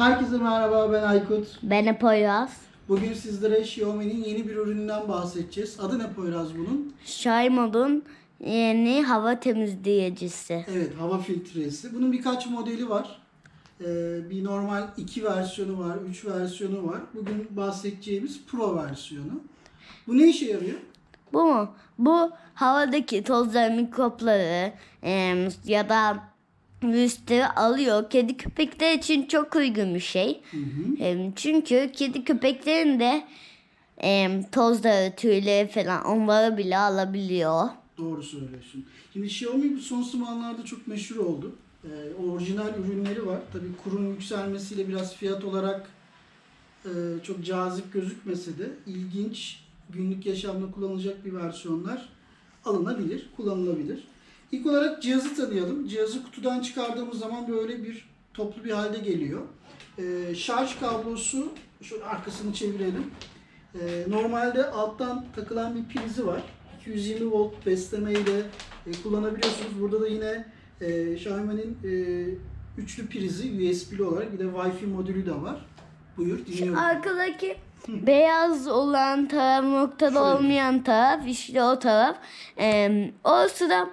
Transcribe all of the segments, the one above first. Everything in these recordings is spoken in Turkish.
Herkese merhaba ben Aykut. Ben Poyraz. Bugün sizlere Xiaomi'nin yeni bir ürününden bahsedeceğiz. Adı ne Poyraz bunun? Shaimod'un yeni hava temizleyicisi. Evet hava filtresi. Bunun birkaç modeli var. Ee, bir normal 2 versiyonu var, 3 versiyonu var. Bugün bahsedeceğimiz Pro versiyonu. Bu ne işe yarıyor? Bu mu? Bu havadaki tozları, mikropları em, ya da virüsleri alıyor. Kedi köpekler için çok uygun bir şey. Em, çünkü kedi köpeklerin de tozları, tüyleri falan onları bile alabiliyor. Doğru söylüyorsun. Şimdi Xiaomi bu son zamanlarda çok meşhur oldu. Ee, orijinal ürünleri var. Tabii kurun yükselmesiyle biraz fiyat olarak e, çok cazip gözükmese de ilginç günlük yaşamda kullanılacak bir versiyonlar alınabilir, kullanılabilir. İlk olarak cihazı tanıyalım. Cihazı kutudan çıkardığımız zaman böyle bir toplu bir halde geliyor. Ee, şarj kablosu, şöyle arkasını çevirelim. Ee, normalde alttan takılan bir prizi var. 220 volt beslemeyle e, kullanabiliyorsunuz. Burada da yine e, Xiaomi'nin e, üçlü prizi USB'li olarak bir de Wi-Fi modülü de var. Buyur dinliyorum. Arkadaki beyaz olan taraf, noktada Şöyle. olmayan taraf, işte o taraf. Em, o sıra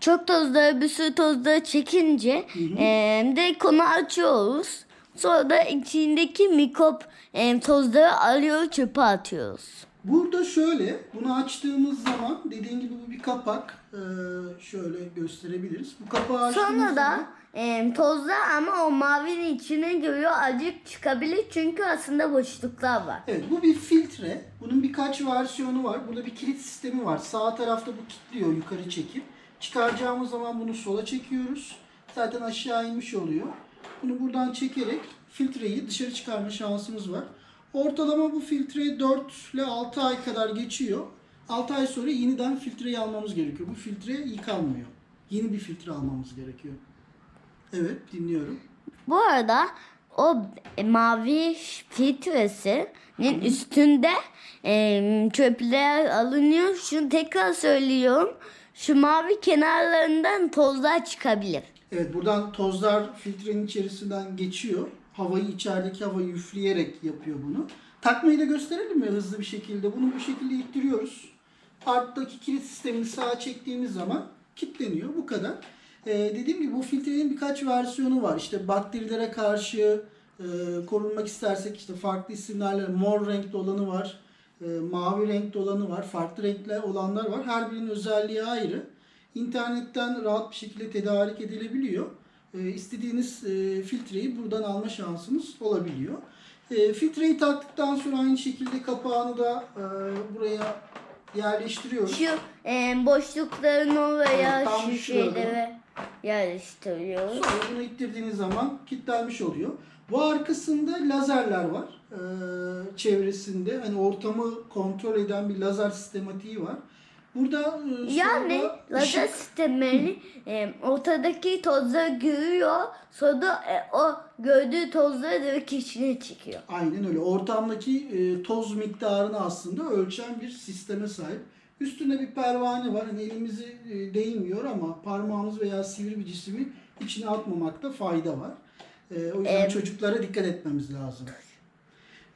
çok tozları, bir sürü tozları çekince em, direkt onu açıyoruz. Sonra da içindeki mikrop em, tozları alıyor çöpe atıyoruz. Burada şöyle, bunu açtığımız zaman dediğin gibi bu bir kapak. Ee, şöyle gösterebiliriz. Bu kapağı açtığımız Sonra da zaman em, tozlar ama o mavinin içine giriyor acık çıkabilir çünkü aslında boşluklar var. Evet bu bir filtre. Bunun birkaç versiyonu var. Burada bir kilit sistemi var. Sağ tarafta bu kilitliyor yukarı çekip. Çıkaracağımız zaman bunu sola çekiyoruz. Zaten aşağı inmiş oluyor. Bunu buradan çekerek filtreyi dışarı çıkarma şansımız var. Ortalama bu filtre 4 ile 6 ay kadar geçiyor. 6 ay sonra yeniden filtreyi almamız gerekiyor. Bu filtre yıkanmıyor. Yeni bir filtre almamız gerekiyor. Evet dinliyorum. Bu arada o mavi filtresinin üstünde e, çöpler alınıyor. Şunu tekrar söylüyorum. Şu mavi kenarlarından tozlar çıkabilir. Evet buradan tozlar filtrenin içerisinden geçiyor. Havayı içerideki havayı üfleyerek yapıyor bunu. Takmayı da gösterelim mi hızlı bir şekilde? Bunu bu şekilde ittiriyoruz. Alttaki kilit sistemini sağa çektiğimiz zaman kilitleniyor. Bu kadar. Ee, dediğim gibi bu filtrenin birkaç versiyonu var. İşte bakterilere karşı e, korunmak istersek işte farklı isimlerle mor renkli olanı var. E, mavi renkli olanı var. Farklı renkli olanlar var. Her birinin özelliği ayrı. İnternetten rahat bir şekilde tedarik edilebiliyor. E, istediğiniz e, filtreyi buradan alma şansınız olabiliyor. E, filtreyi taktıktan sonra aynı şekilde kapağını da e, buraya yerleştiriyoruz. Şu e, boşlukların oraya Evet, şu şeyleri yerleştiriyoruz. Sonra bunu ittirdiğiniz zaman kilitlenmiş oluyor. Bu arkasında lazerler var. Ee, çevresinde hani ortamı kontrol eden bir lazer sistematiği var. Burada e, Yani lazer ışık- sistemleri e, ortadaki tozları görüyor. Sonra e, o gördüğü tozları direkt içine çekiyor. Aynen öyle. Ortamdaki e, toz miktarını aslında ölçen bir sisteme sahip. Üstünde bir pervane var. Hani elimizi e, değmiyor ama parmağımız veya sivri bir cismi içine atmamakta fayda var. E, o yüzden Em. çocuklara dikkat etmemiz lazım.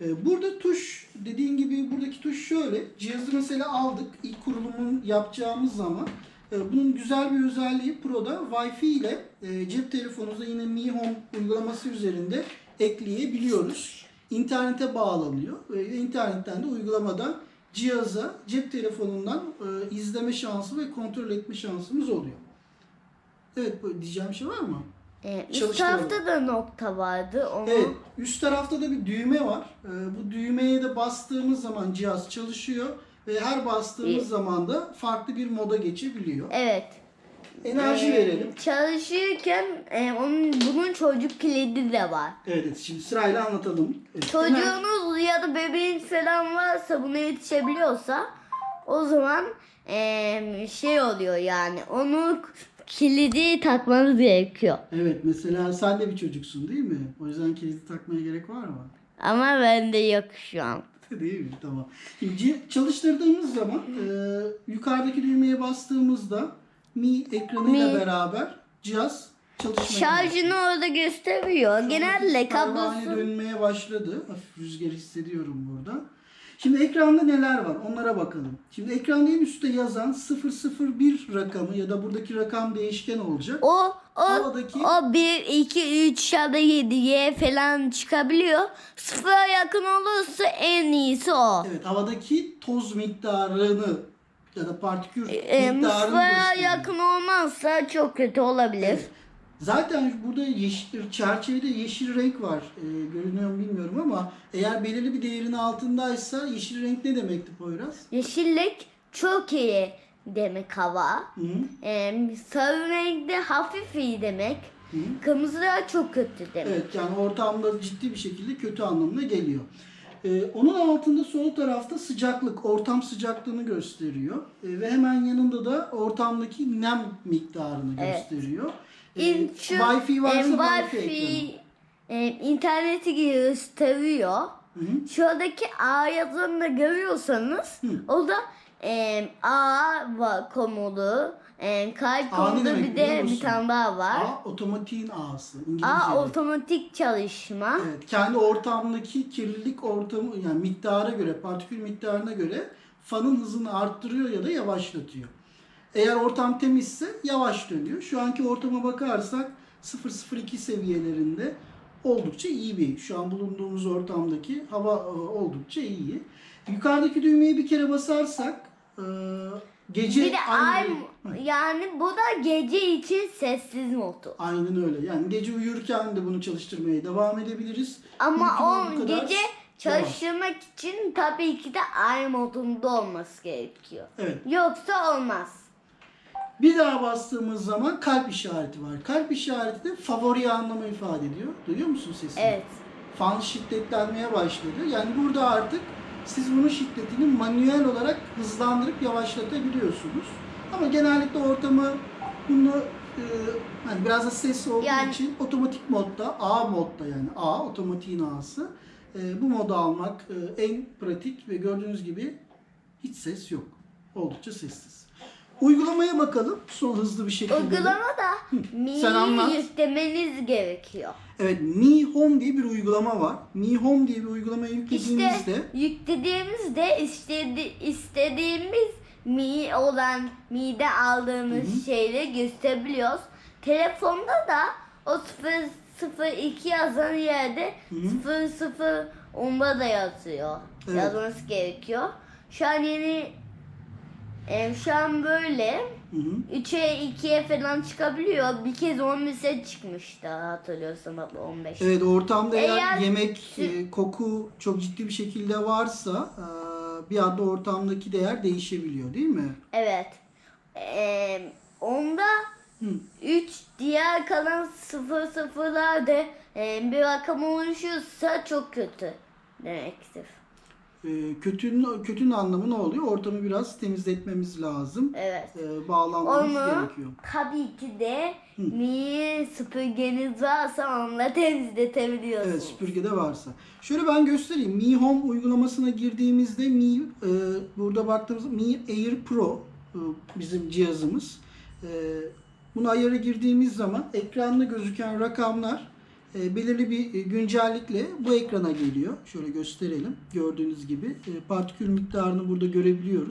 E, burada tuş, dediğin gibi buradaki tuş şöyle. Cihazı mesela aldık. İlk kurulumunu yapacağımız zaman e, bunun güzel bir özelliği Pro'da Wi-Fi ile e, cep telefonunuzda yine Mi Home uygulaması üzerinde ekleyebiliyoruz. İnternete bağlanıyor ve internetten de uygulamadan cihaza cep telefonundan e, izleme şansı ve kontrol etme şansımız oluyor. Evet diyeceğim şey var mı? E, üst tarafta da nokta vardı. Onu Evet, üst tarafta da bir düğme var. Ee, bu düğmeye de bastığımız zaman cihaz çalışıyor ve her bastığımız İyi. zaman da farklı bir moda geçebiliyor. Evet. Enerji E, verelim. Çalışırken e, onun bunun çocuk kilidi de var. Evet, şimdi sırayla anlatalım. Evet, Çocuğunuz ya da bebeğiniz falan varsa buna yetişebiliyorsa o zaman e, şey oluyor yani onu kilidi takmanız gerekiyor. Evet, mesela sen de bir çocuksun değil mi? O yüzden kilidi takmaya gerek var mı? Ama bende yok şu an. değil mi? Tamam. Şimdi çalıştırdığımız zaman e, yukarıdaki düğmeye bastığımızda Mi ekranıyla Mi. beraber cihaz çalışmaya Şarjını orada gösteriyor. Genelde Pervane kablosu dönmeye başladı. Hafif rüzgar hissediyorum burada. Şimdi ekranda neler var onlara bakalım. Şimdi ekranda en üstte yazan 001 rakamı ya da buradaki rakam değişken olacak. o o Havadaki- o 1 2 3 ya da 7'ye falan çıkabiliyor. Sıfıra yakın olursa en iyisi o. Evet havadaki toz miktarını ya da partikül Ee, miktarını sıfıra yakın olmazsa çok kötü olabilir. Evet. Zaten burada yeşil, çerçevede yeşil renk var. Ee, görünüyor mu bilmiyorum ama eğer belirli bir değerin altındaysa yeşil renk ne demekti Poyraz? Yeşillik çok iyi demek hava. Hı. Ee, sarı renkte hafif iyi demek. Hı. Kırmızı da çok kötü demek. Evet yani ortamda ciddi bir şekilde kötü anlamına geliyor. Ee, onun altında sol tarafta sıcaklık, ortam sıcaklığını gösteriyor. Ee, ve hemen yanında da ortamdaki nem miktarını Evet. gösteriyor. Ee, İn- şu, Wi-Fi varsa e, Wi-Fi. Wi-Fi e, interneti gösteriyor. Hı hı. Şuradaki A yazını da görüyorsanız o da e, A var komodu. E, ne komodu bir de bir tane daha var. A otomatiğin A'sı. İngilizce. A otomatik çalışma. Evet, kendi ortamdaki kirlilik ortamı yani miktara göre, partikül miktarına göre fanın hızını arttırıyor ya da yavaşlatıyor. Eğer ortam temizse yavaş dönüyor. Şu anki ortama bakarsak 002 seviyelerinde oldukça iyi bir şu an bulunduğumuz ortamdaki hava e, oldukça iyi. Yukarıdaki düğmeye bir kere basarsak e, gece Bir de ay aynı- yani bu da gece için sessiz modu. Aynen öyle. Yani gece uyurken de bunu çalıştırmaya devam edebiliriz. Ama Mümkün o gece çalıştırmak için tabii ki de ay modunda olması gerekiyor. Evet. Yoksa olmaz. Bir daha bastığımız zaman kalp işareti var. Kalp işareti de favori anlamı ifade ediyor. Duyuyor musun sesini? Evet. Fan şiddetlenmeye başladı. Yani burada artık siz bunun şiddetini manuel olarak hızlandırıp yavaşlatabiliyorsunuz. Ama genellikle ortamı bunu e, hani biraz da ses olduğu Yani- için otomatik modda A modda yani A otomatiğin A'sı e, bu modu almak e, en pratik ve gördüğünüz gibi hiç ses yok. Oldukça sessiz. Uygulamaya bakalım son hızlı bir şekilde. de. Uygulamada sen anlat. Mi'yi yüklemeniz gerekiyor. Evet, Mi Home diye bir uygulama var. Mi Home diye bir uygulamayı yüklediğinizde İşte yüklediğimizde istedi, istediğimiz Mi olan Mi'de aldığımız şeyleri gösterebiliyoruz. Telefonda da o 002 yazan yerde 00 onda da yazıyor. Evet. Yazması gerekiyor. Şu an yeni e, şu an böyle Hı hı. 3'e 2'ye falan çıkabiliyor. Bir kez 15'e çıkmıştı hatırlıyorsam hatta 15. Evet, ortamda eğer, Eğer- yemek, e, koku çok ciddi bir şekilde varsa e, bir anda ortamdaki değer değişebiliyor değil mi? Evet. Ee, onda Hı. 3 diğer kalan 0 sıfırlar da e, bir rakam oluşursa çok kötü demektir. E, kötünün, kötünün anlamı ne oluyor? Ortamı biraz temizletmemiz lazım. Evet. E, bağlanmamız Onu gerekiyor. tabii ki de mi süpürgeniz varsa onunla temizletebiliyorsunuz. Evet süpürgede varsa. Şöyle ben göstereyim. Mi Home uygulamasına girdiğimizde Mi e, burada baktığımız Mi Air Pro e, bizim cihazımız. E, bunu ayara girdiğimiz zaman ekranda gözüken rakamlar belirli bir e, güncellikle bu ekrana geliyor. Şöyle gösterelim. Gördüğünüz gibi e, partikül miktarını burada görebiliyoruz.